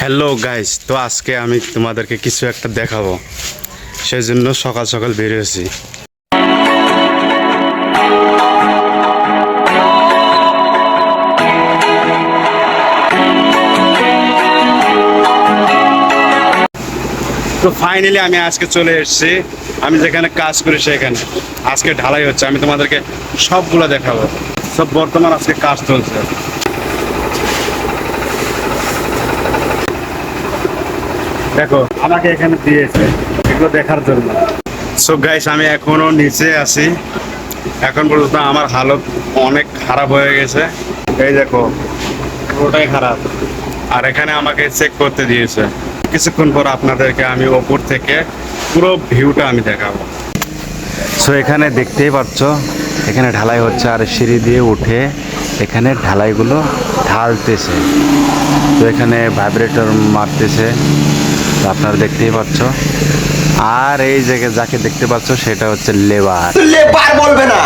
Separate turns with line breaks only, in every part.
Hello guys তো আজকে আমি তোমাদেরকে কিছু একটা দেখাবো। সেই জন্য সকাল সকাল বেরিয়েছি। তো ফাইনালি আমি আজকে চলে এসেছি। আমি যেখানে কাজ করি সেখানে। আজকে ঢালাই হচ্ছে। আমি তোমাদেরকে সবগুলো দেখাবো। সব বর্তমান আজকে কাজ চলছে। দেখো আমাকে এখানে দিয়েছে এগুলো দেখার জন্য। সো গাইস আমি এখনও নিচে আছি। এখন পর্যন্ত আমার হালত অনেক খারাপ হয়ে গেছে। এই দেখো পুরোটাই খারাপ। আর এখানে আমাকে চেক করতে দিয়েছে। কিছুক্ষণ পর আপনাদেরকে আমি ওপর থেকে পুরো ভিউটা আমি দেখাবো। সো এখানে দেখতেই পাচ্ছ এখানে ঢালাই হচ্ছে আর সিঁড়ি দিয়ে উঠে এখানে ঢালাইগুলো ঢালতেছে। তো এখানে ভাইব্রেটর মারতেছে। আপনারা দেখতেই পাচ্ছ। আর এই জায়গায় যাকে দেখতে পাচ্ছ সেটা হচ্ছে লেবার।
লেবার বলবে না।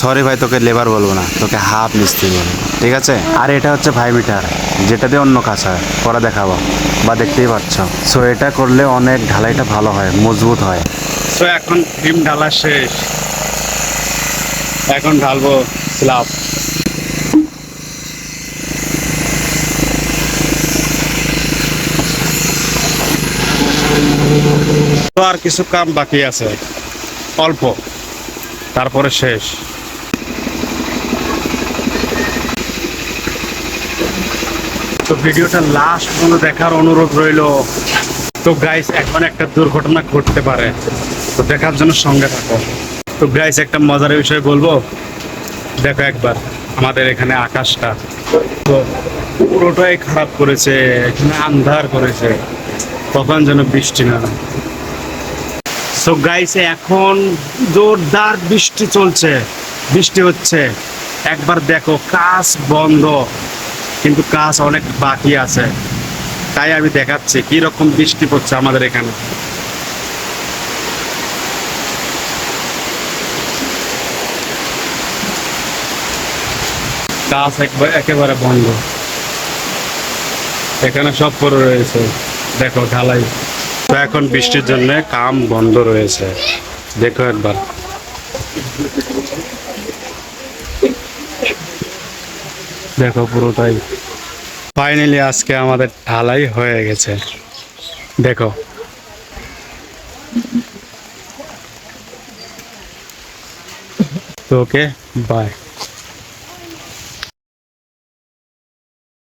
সরি ভাই তোকে লেবার বলব না তোকে হাফ মিস্ত্রি বলব ঠিক আছে? আর এটা হচ্ছে ভাই মিটার যেটা দিয়ে অন্য কাজ হয় করা দেখাবো বা দেখতেই পাচ্ছ। সো এটা করলে অনেক ঢালাইটা ভালো হয় মজবুত হয়। সো এখন ডিম ঢালা শেষ। এখন ঢালবো স্ল্যাব আর কিছু কাম বাকি আছে। অল্প। তারপরে শেষ। তো ভিডিওটা লাস্ট পর্যন্ত দেখার অনুরোধ রইল। তো গাইস এখন একটা দুর্ঘটনা ঘটতে পারে। তো দেখার জন্য সঙ্গে থাকো। তো গাইস একটা মজার বিষয় বলব। দেখো একবার আমাদের এখানে আকাশটা। তো পুরোটাই খারাপ করেছে, এখানে আন্ধার করেছে। কখন যেন বৃষ্টি না সো গাইস এখন জোরদার বৃষ্টি চলছে। বৃষ্টি হচ্ছে। একবার দেখো, কাজ বন্ধ। কিন্তু কাজ অনেক বাকি আছে। তাই আমি দেখাচ্ছি কি রকম বৃষ্টি পড়ছে আমাদের এখানে। কাজ একবার একেবারে বন্ধ। এখানে সব পরে রয়েছে। দেখো ঢালাই। তো এখন বৃষ্টির জন্য কাম বন্ধ রয়েছে। দেখো একবার। দেখো পুরোটাই। ফাইনালি আজকে আমাদের ঢালাই হয়ে গেছে। দেখো। তো ওকে বাই